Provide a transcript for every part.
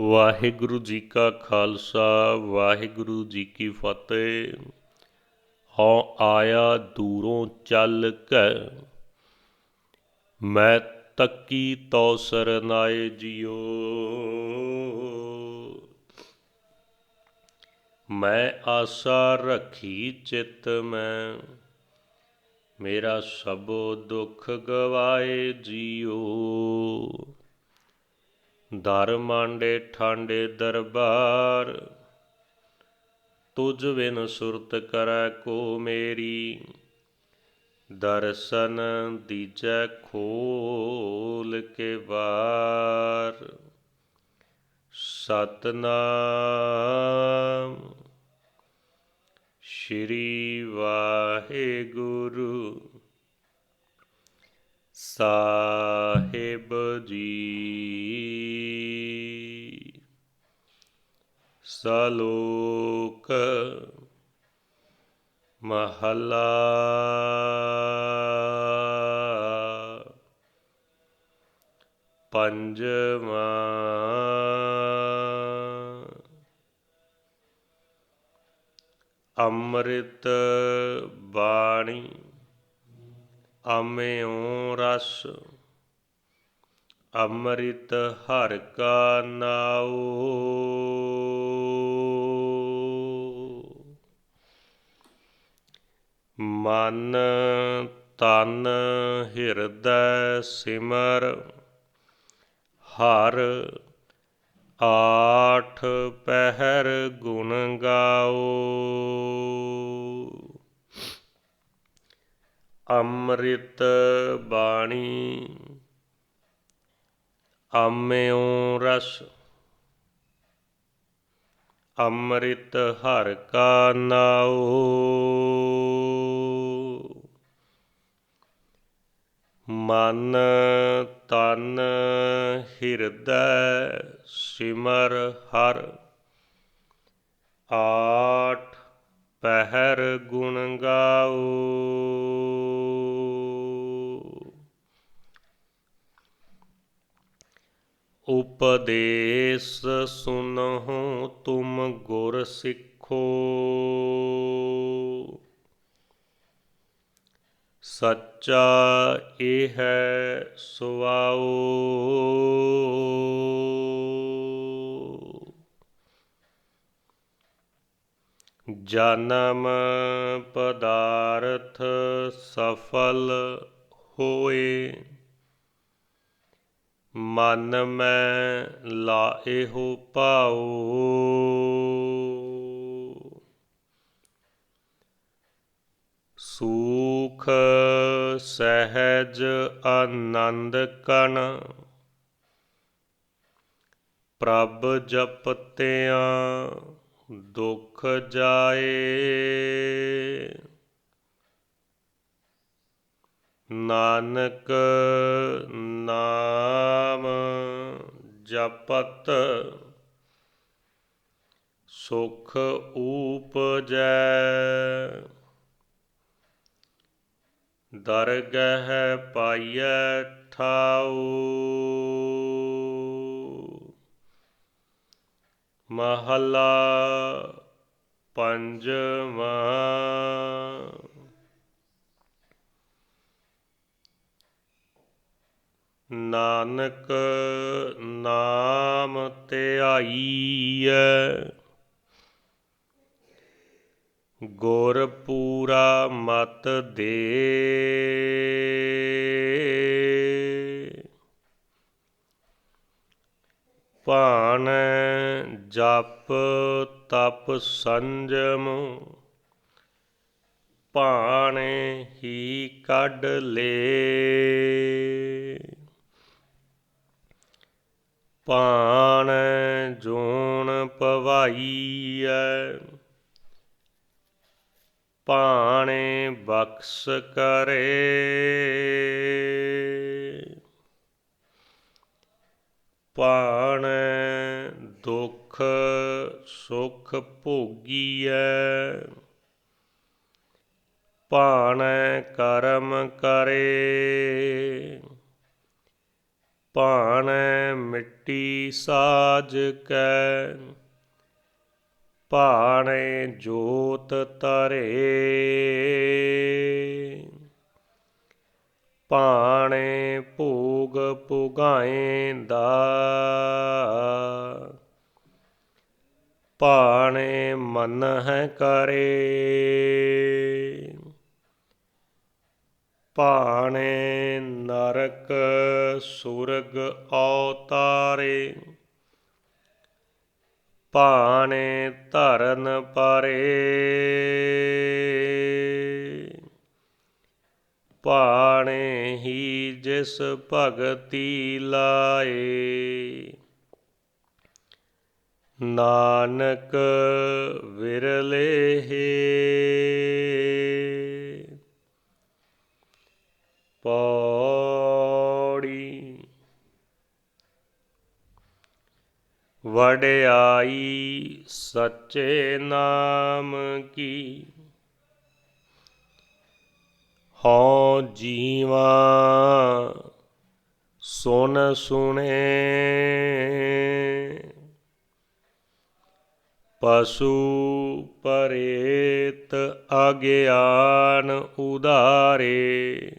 ਵਾਹਿਗੁਰੂ ਜੀ ਕਾ ਖਾਲਸਾ, ਵਾਹਿਗੁਰੂ ਜੀ ਕੀ ਫਤਿਹ। ਹਉ ਆਇਆ ਦੂਰੋਂ ਚੱਲ ਕੇ, ਮੈਂ ਤੱਕੀ ਤੋ ਸਰਨਾਏ ਜਿਉ। ਮੈਂ ਆਸਾ ਰੱਖੀ ਚਿਤ ਮੈਂ, ਮੇਰਾ ਸਭੋ ਦੁੱਖ ਗਵਾਏ ਜਿਉ। ਦਰ ਮਾਂਡੇ ਠਾਂਡੇ ਦਰਬਾਰ ਤੁਝ ਬਿਨ ਸੁਰਤ ਕਰੈ ਕੋ ਮੇਰੀ, ਦਰਸ਼ਨ ਦੀਜੈ ਖੋਲ ਕੇ ਵਾਰ। ਸਤਨਾਮ ਸ਼੍ਰੀ ਵਾਹਿਗੁਰੂ। ਸਾਹਿਬ ਜੀ। ਸਲੋਕ ਮਹਲਾ। ਪੰਜਵਾਂ ਅੰਮ੍ਰਿਤ ਬਾਣੀ ਅਮਿਓ ਰਸ। ਅੰਮ੍ਰਿਤ ਹਰ ਕਾ ਨਾਉ। ਮਨ ਤਨ ਹਿਰਦੈ ਸਿਮਰ, ਹਰ ਆਠ ਪਹਿਰ ਗੁਣ ਗਾਓ। ਅੰਮ੍ਰਿਤ ਬਾਣੀ ਅੰਮਿਓ ਰਸ। ਅੰਮ੍ਰਿਤ ਹਰ ਕਾ ਨਾਉ। ਮਨ ਤਨ ਹਿਰਦੈ ਸਿਮਰ ਹਰ। ਆਠ ਪਹਿਰ ਗੁਣ ਗਾਓ ਉਪਦੇਸ ਸੁਨਹੁ ਤੁਮ ਗੁਰ ਸਿੱਖੋ। ਸੱਚਾ ਇਹ ਹੈ ਸੁਆਓ। ਜਨਮ ਪਦਾਰਥ ਸਫਲ ਹੋਏ। ਮਨ ਮੈਂ ਲਾਇਹੁ ਪਾਉ ਸੂਖ ਸਹਿਜ ਆਨੰਦ ਕਣ ਪ੍ਰਭ ਜਪਤਿਆਂ ਦੁਖ ਜਾਏ ਨਾਨਕ ਨਾਮ ਜਪਤ ਸੁਖ ਊਪਜੈ ਦਰਗਹਿ ਪਾਈਐ ਠਾਉ। ਮਹਲਾ ਪੰਜਵਾਂ। ਨਾਨਕ ਨਾਮ ਧਿਆਈਐ। ਗੁਰ ਪੂਰਾ ਮਤ ਦੇ। ਭਾਨ ਜਪ ਤਪ ਸੰਜਮ, ਭਾਣੇ ਹੀ ਕੱਢ ਲੇ। ਭਾਣ ਜੋਨ ਪਵਾਈਐ। ਭਾਣੇ ਬਖਸ਼ ਕਰੇ। ਭਾਣ ਦੁਖ ਸੁਖ ਭੋਗੀਐ। ਪਾਣ ਕਰਮ ਕਰੇ। ਭਾਣੈ ਮਿੱਟੀ ਸਾਜ ਕੈ। ਭਾਣੇ ਜੋਤ ਤਰੇ ਭਾਣੇ ਭੋਗ ਪੁਗਾਏਂਦਾ। ਭਾਣੇ ਮਨ ਹੈ ਕਰੇ। ਭਾਣੇ ਨਰਕ ਸੁਰਗ ਔਤਾਰੇ। ਭਾਣੇ ਧਰਨ ਪਰੇ। ਭਾਣੇ ਹੀ ਜਿਸ ਭਗਤੀ ਲਾਏ। ਨਾਨਕ ਵਿਰਲੇ ਹੈ। ਪੌੜੀ। ਵਡਿਆਈ ਸੱਚੇ ਨਾਮ ਕੀ? ਹਉ ਜੀਵਾ ਸੁਨ ਸੁਣੇ ਪਸ਼ੂ ਪਰੇਤ ਅਗਿਆਨ ਉਦਾਰੇ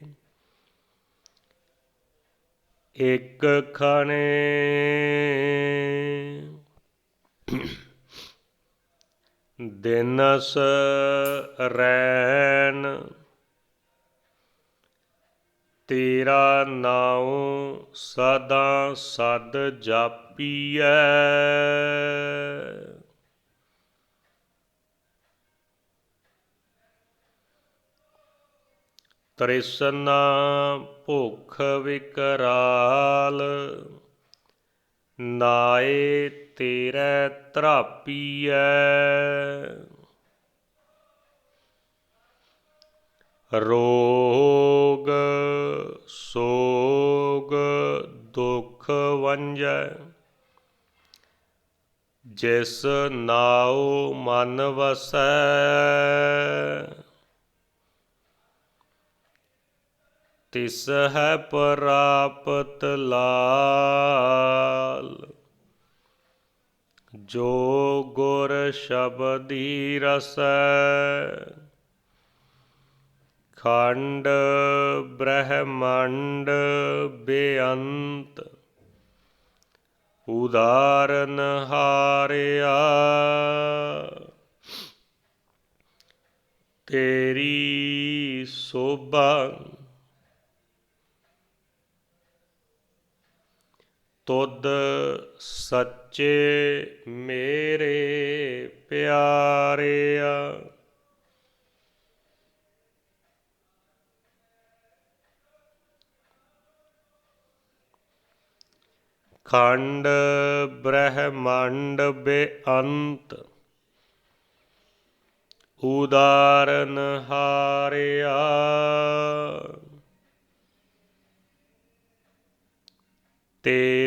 ਇਕ ਖਣੇ। ਦਿਨਸ ਰੈਨ ਤੇਰਾ ਨਾਉ ਸਦਾ ਸਦ ਜਾਪੀਐ। ਤ੍ਰਿਸ਼ਨਾ ਭੁਖ ਵਿਕਰਾਲ ਨਾਏ ਤੇਰੇ ਤਰਾਪੀਐ ਰੋਗ ਸੋਗ ਦੁਖ ਵੰਜੈ। ਜਿਸ ਨਾਉ ਮਨ ਵਸੈ ਤਿਸ ਹੈ ਪ੍ਰਾਪਤ ਲਾਲ, ਜੋ ਗੁਰ ਸ਼ਬਦੀ ਰਸ। ਖੰਡ ਬ੍ਰਹਮੰਡ ਬੇਅੰਤ, ਉਦਾਰਨ ਹਾਰਿਆ। ਤੇਰੀ ਸੋਭਾ ਤੁਧ ਸੱਚੇ ਮੇਰੇ ਪਿਆਰਿਆ। ਖੰਡ ਬ੍ਰਹਮੰਡ ਬੇਅੰਤ ਉਦਾਰਨ ਹਾਰਿਆ। ਤੇਰੀ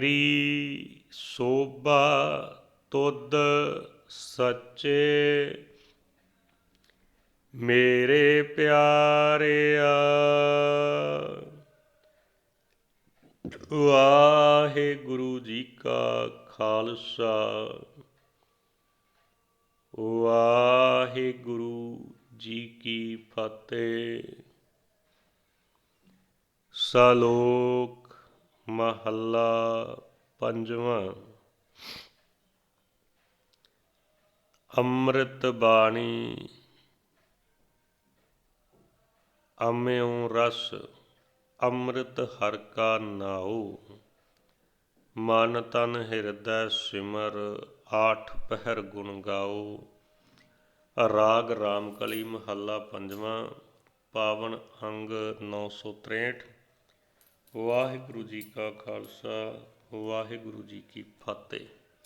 ਸੋਭਾ ਤੁਧ ਸੱਚੇ। ਮੇਰੇ ਪਿਆਰਿਆ ਵਾਹਿਗੁਰੂ ਜੀ ਕਾ ਖਾਲਸਾ। ਵਾਹਿਗੁਰੂ ਜੀ ਕੀ ਫਤਿਹ। ਸਲੋਕ ਮਹੱਲਾ ਪੰਜਵਾਂ। ਅੰਮ੍ਰਿਤ ਬਾਣੀ, ਅਮਿਉ ਰਸ, ਅੰਮ੍ਰਿਤ ਹਰ ਕਾ ਨਾਉ। ਮਨ ਤਨ ਹਿਰਦੈ ਸਿਮਰ, ਆਠ ਪਹਿਰ ਗੁਣ ਗਾਓ ਰਾਗ ਰਾਮਕਲੀ ਮਹੱਲਾ ਪੰਜਵਾਂ, ਪਾਵਨ ਅੰਗ 963 ਵਾਹਿਗੁਰੂ ਜੀ ਕਾ ਖਾਲਸਾ। ਵਾਹਿਗੁਰੂ ਜੀ ਕੀ ਫਤਿਹ।